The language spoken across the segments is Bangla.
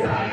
Christ.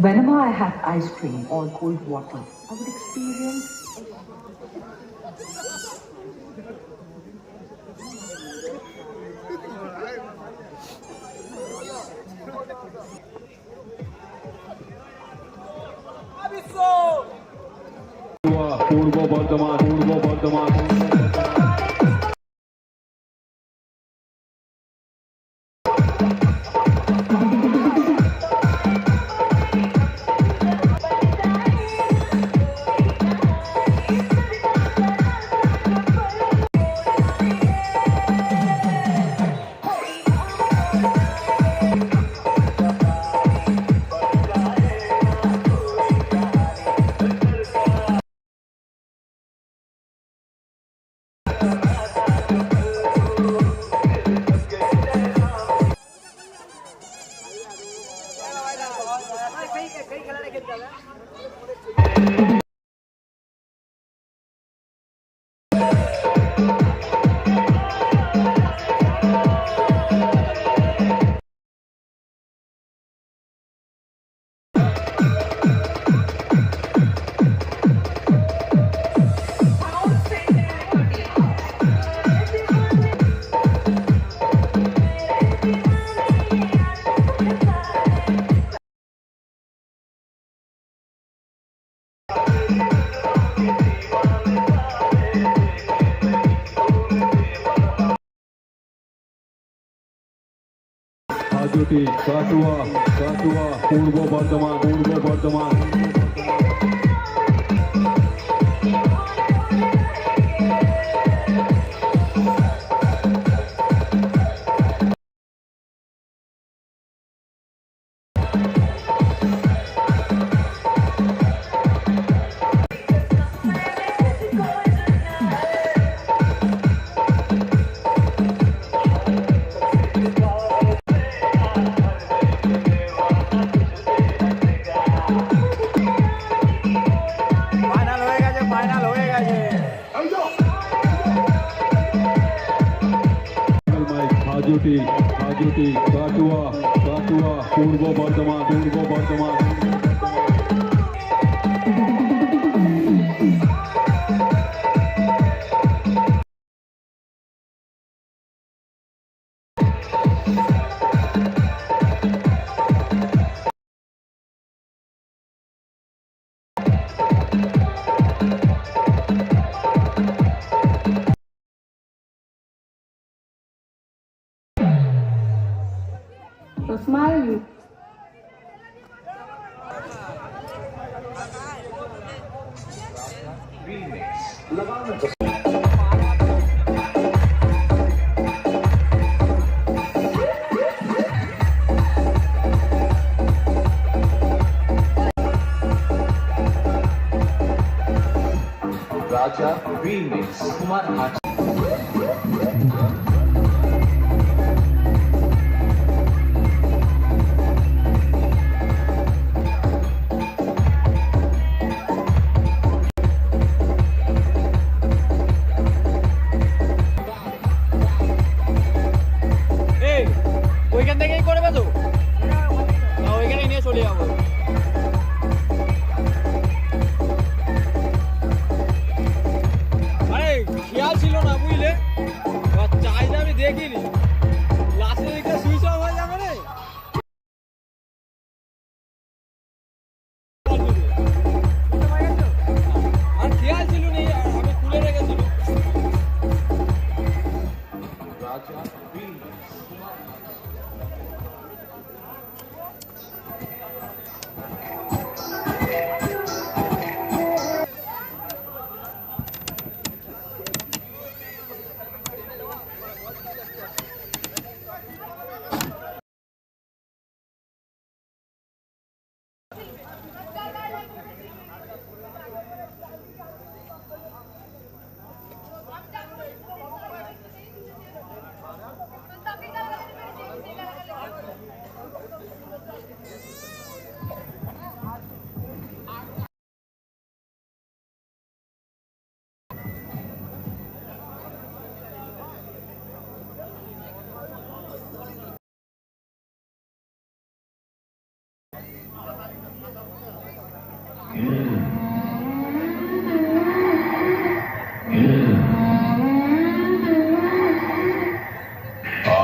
Whenever I had ice cream or cold water, I would experience. Katwa Katwa Purba Bardhaman Purba Bardhaman. So smile you. Raja Remix Kumar Hachi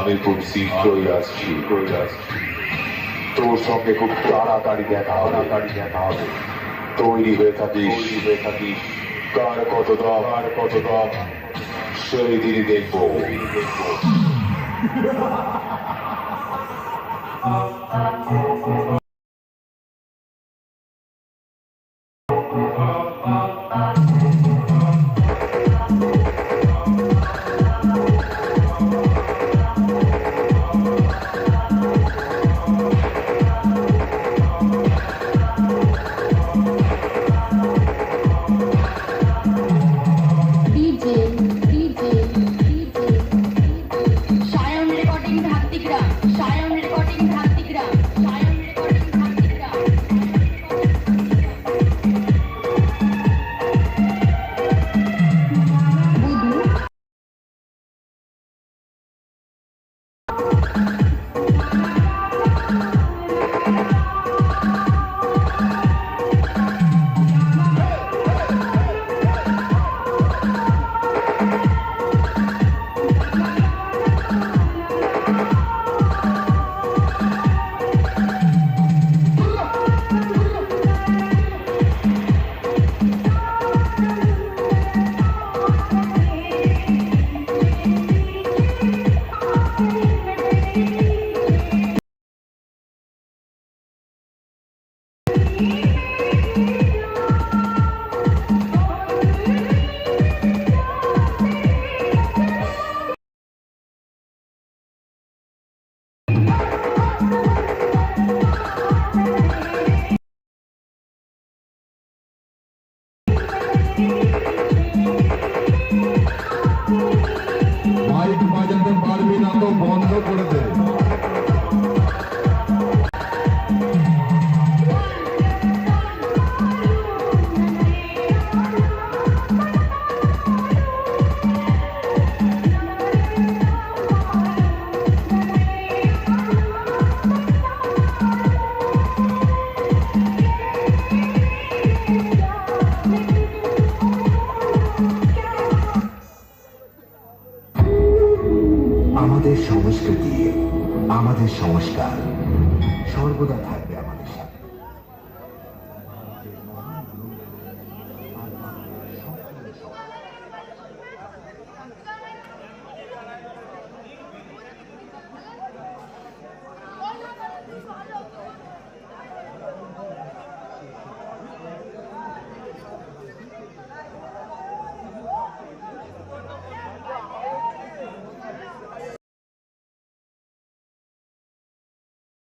আমি খুব শীঘ্রই আসছি। শীঘ্রই আসছি তোর সঙ্গে খুব তাড়াতাড়ি দেখা হবে। তাড়াতাড়ি দেখা হবে। তৈরি হয়ে থাকিস। হয়ে থাকিস। কার কত দাম? আর কত দাম? সেই দিনই দেখব। দেখব। Tigra, Shai.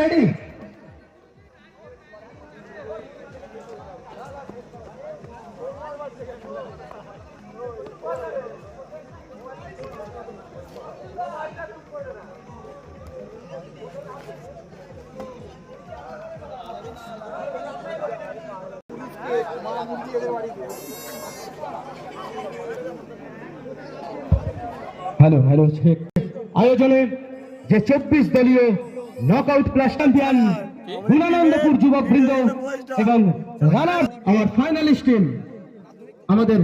Ready hello hello আয়োজনে যে চব্বিশ দলীয় নকআউট প্লাস চ্যাম্পিয়ন গুণানন্দপুর যুবক বৃন্দ এবং রানার আমার ফাইনালিস্ট টিম আমাদের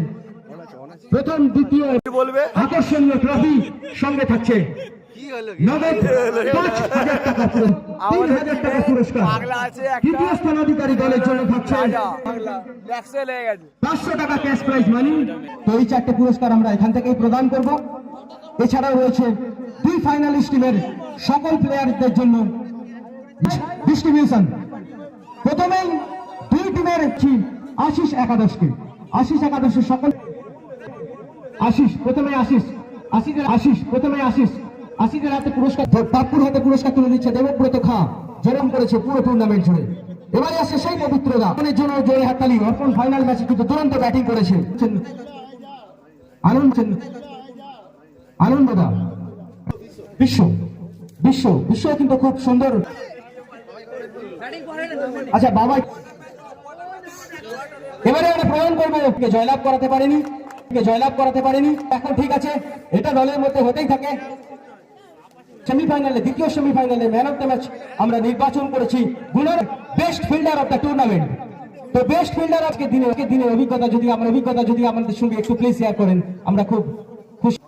প্রথম দ্বিতীয় আকর্ষণীয় ট্রফি সঙ্গে থাকছে। নগদ পাঁচ হাজার টাকা পুরস্কার। তিন হাজার টাকা পুরস্কার। তৃতীয় স্থানাধিকারী দলের জন্য থাকছে পাঁচশো টাকা ক্যাশ প্রাইজ মানি তো এই চারটে পুরস্কার আমরা এখান থেকেই প্রদান করব। এছাড়াও রয়েছে দুই ফাইনালিস্ট টিমের সকল প্লেয়ারদের জন্য ডিস্ট্রিবিউশন প্রথমেই দুই টিমের আশিস একাদশকে। আশিস একাদশের সকল আশিস প্রথমে আশিস। আশিসের আশিস প্রথমে আশিস। হাতে পুরস্কার হাতে পুরস্কার তুলে দেবব্রত খা করেছে পুরো টুর্নামেন্ট জুড়ে। এবারে আসছে সেই পবিত্রতা। অর্পণ ফাইনাল ম্যাচে কিন্তু দুরন্ত ব্যাটিং করেছে। আনন্দ, আনন্দদা। বিশ্ব বিশ্ব বিশ্ব কিন্তু খুব সুন্দর। আচ্ছা বাবা, এবারে আমরা প্রমাণ করব জয়লাভ করাতে পারেনি জয়লাভ করাতে পারেনি। এখন ঠিক আছে, এটা দলের মধ্যে হতেই থাকে। সেমিফাইনালে দ্বিতীয় সেমিফাইনালে ম্যান অফ দ্য ম্যাচ আমরা নির্বাচন করেছি গুণার best fielder of the tournament তো বেস্ট ফিল্ডার আজকে দিনে আজকে দিনের অভিজ্ঞতা যদি আমার অভিজ্ঞতা যদি আমাদের সঙ্গে একটু প্লিজ শেয়ার করেন আমরা খুব খুশি।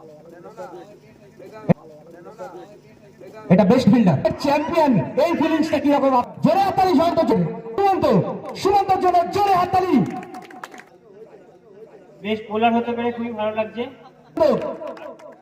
এটা বেস্ট ফিল্ডার চ্যাম্পিয়ন এই ফিলিংসটা কি রকম জোরে হাততালি জয়ন্ত জোরে। সুমন্ত সুমন্তর জন্য জোরে হাততালি। বেশ বোলার হতে পেরে খুবই ভালো লাগছে।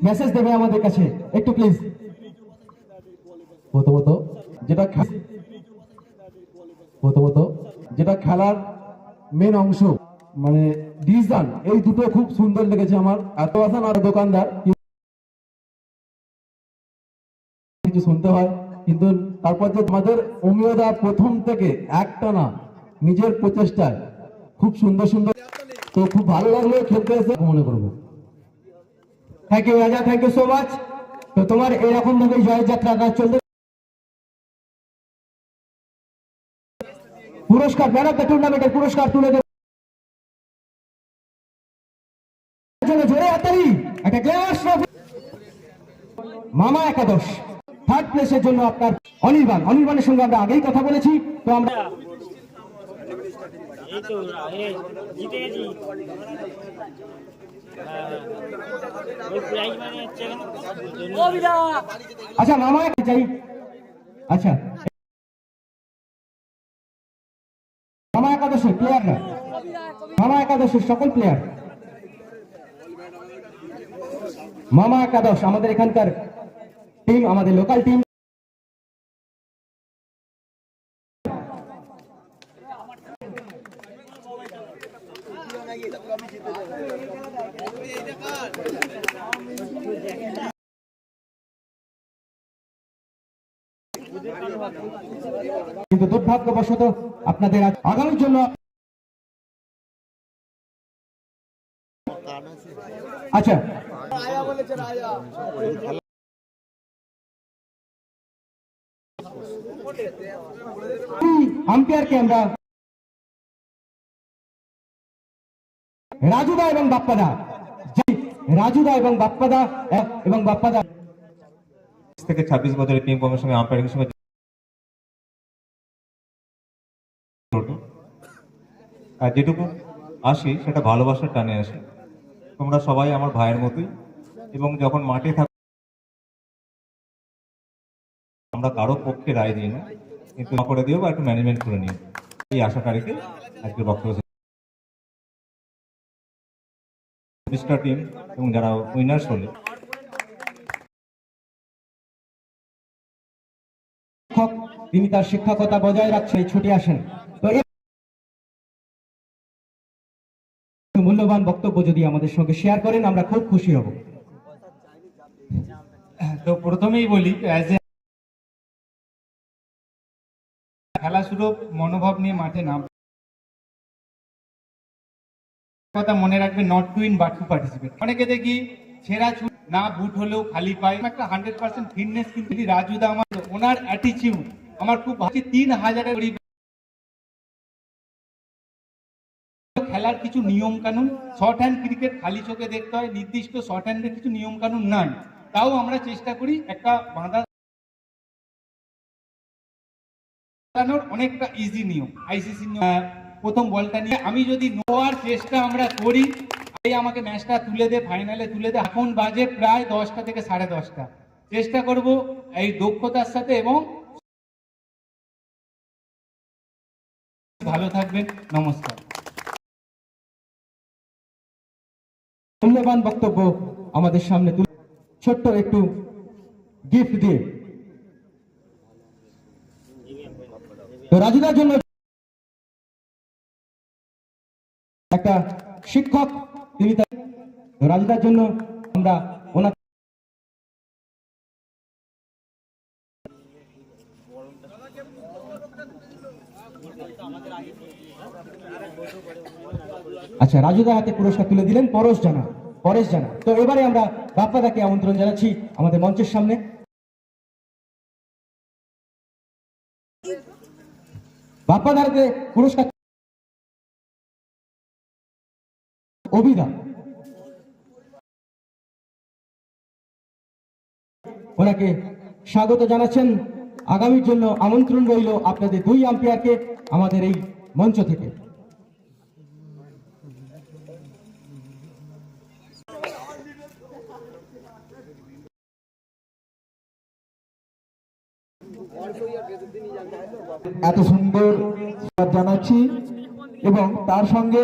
মেসেজ দেবে আমাদের কাছে। একটু প্লিজ প্রথমত, যেটা প্রথমত, যেটা খেলার মেন অংশ মানে ডিজাইন এই দুটো খুব সুন্দর লেগেছে আমার। এত আসান আর দোকানদার কিছু শুনতে হয়। কিন্তু তারপর যে আমাদের অমিয়দা প্রথম থেকে একটা না নিজের প্রচেষ্টায় খুব সুন্দর সুন্দর তো খুব ভালো লাগল, খেলতে এসে। মনে করব। Thank you Raja thank you so much তো তোমার এরকম ভাবে যাত্রাটা চলতে পুরস্কার ম্যান অফ দ্য টুর্নামেন্টের পুরস্কার তুলে দেবে। জোরে হাতালি একটা গ্লাস মামা একাদশ। থার্ড প্লেসের জন্য আপনার অনির্বাণ অনির্বাণের সঙ্গে আমরা আগেই কথা বলেছি। তো আমরা আচ্ছা একটা চাই? আচ্ছা। মামা একাদশের প্লেয়াররা মামা একাদশের সকল প্লেয়ার মামা একাদশ, আমাদের এখানকার টিম আমাদের লোকাল টিম কিন্তু দুর্ভাগ্যবশত আপনাদের আগামীর জন্য আচ্ছা। আমরা রাজুদা এবং বাপ্পাদা রাজুদা এবং বাপ্পাদা এবং বাপ্পাদা। থেকে ছাব্বিশ বছরের টিম কমের সঙ্গে আম্পায়ারিং সঙ্গে আর যেটুকু আসি, সেটা ভালোবাসার টানে আসে। তোমরা সবাই আমার ভাইয়ের মতোই। এবং যখন মাঠে থাক আমরা কারও পক্ষে রায় দিই না। কিন্তু করে দিও বা একটু ম্যানেজমেন্ট করে নিও। এই আশাটা রেখে আজকের বক্তব্য। চব্বিশটা টিম এবং যারা উইনার্স হলে তিনি তার শিক্ষকতা বজায় রাখছে ছুটে আসেন। তো মূল্যবান বক্তব্য যদি আমাদের সঙ্গে শেয়ার করেন, আমরা খুব খুশি হব। তো প্রথমেই বলি খেলা শুরু মনোভাব নিয়ে মাঠে নাম কথা মনে রাখবে not to win but to participate অনেকে দেখি ছেঁড়া ছুট, না বুট হলেও খালি পায়। একটা হান্ড্রেড পার্সেন্ট ফিটনেস কিন্তু রাজুদা আমার ওনার অ্যাটিচিউড আমার খুব ভালো তিন হাজারের খেলার কিছু নিয়ম কানুন শর্ট হ্যান্ড ক্রিকেট খালি চোখে দেখতে হয়, নির্দিষ্ট শর্ট হ্যান্ডের কিছু নিয়ম কানুন নাই। তাও আমরা চেষ্টা করি একটা বাঁধা অনেকটা ইজি নিয়ম আইসিসি প্রথম বলটা নিয়ে আমি যদি নোয়ার চেষ্টা আমরা করি এই আমাকে ম্যাচটা তুলে দে ফাইনালে তুলে দে। এখন বাজে প্রায় দশটা থেকে সাড়ে দশটা। চেষ্টা করব এই দক্ষতার সাথে এবং ভালো থাকবেন। নমস্কার। মূল্যবান বক্তব্য আমাদের সামনে তুলে ছোট্ট একটু গিফট দিয়ে। তো রাজুদার জন্য একটা শিক্ষক তিনি রাজুদার জন্য আমরা ওনার আচ্ছা রাজুদার হাতে পুরস্কার তুলে দিলেন পরশ জানা। পরেশ জানা। তো এবারে আমরা বাপ্পাদাকে আমন্ত্রণ জানাচ্ছি আমাদের মঞ্চের সামনে। বাপ্পাদার হাতে পুরস্কার অভিদা ওনাকে স্বাগত জানাচ্ছেন। আগামীর জন্য আমন্ত্রণ রইল আপনাদের দুই আম্পায়ারকে আমাদের এই মঞ্চ থেকে। এত সুন্দর জানাচ্ছি এবং তার সঙ্গে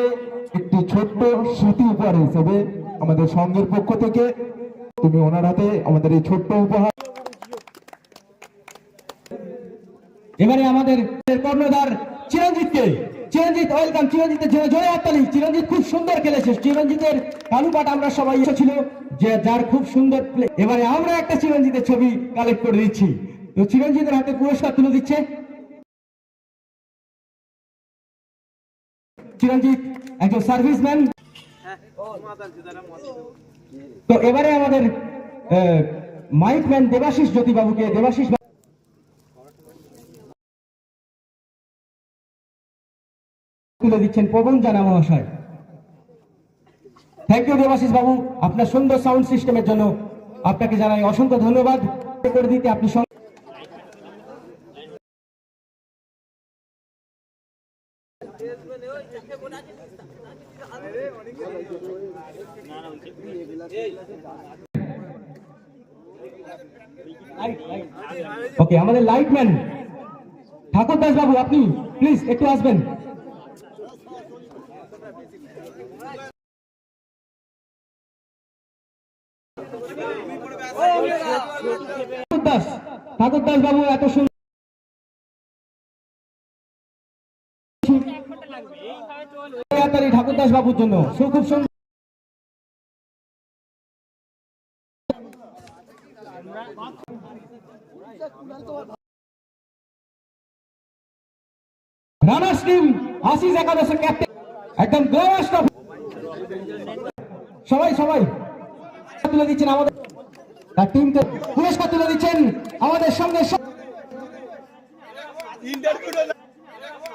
একটি ছোট্ট স্মৃতি উপহার হিসেবে আমাদের সঙ্গের পক্ষ থেকে তুমি ওনার হাতে আমাদের এই ছোট্ট উপহার এবারে আমাদের কর্ণধার চিরঞ্জিতকে, চিরঞ্জিত, ওয়েলকাম, চিরঞ্জিতের জন্য জয় হাততালি চিরঞ্জিত খুব সুন্দর খেলেছে। চিরঞ্জিতের কালুপাট আমরা সবাই এসেছিল যে যার খুব সুন্দর প্লে এবারে আমরা একটা চিরঞ্জিতের ছবি কালেক্ট করে দিচ্ছি। চিরঞ্জিতের হাতে পুরস্কার তুলে দিচ্ছে। চিরঞ্জিত একজন সার্ভিসম্যান। তো এবারে আমাদের মাইকম্যান দেবাশিস জ্যোতিবাবুকে, দেবাশিস তুলে দিচ্ছেন পবন জানা মহাশয়। থ্যাংক ইউ দেবাশিস বাবু। আপনার সুন্দর সাউন্ড সিস্টেমের জন্য আপনাকে জানাই অসংখ্য ধন্যবাদ। করে দিতে আপনি ওকে আমাদের লাইটম্যান ঠাকুর দাস বাবু আপনি প্লিজ একটু আসবেন। ঠাকুর দাস বাবু এত সুন্দর তাড়াতাড়ি ঠাকুর দাস বাবুর জন্য। খুব টিম, আশিস একাদশের ক্যাপ্টেন একদম সবাই সবাই তুলে দিচ্ছেন আমাদের তার টিমকে পুরস্কার তুলে দিচ্ছেন আমাদের সঙ্গে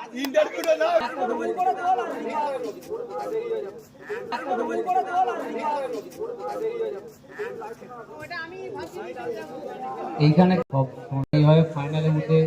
স- এইখানে এইভাবে ফাইনালের মধ্যে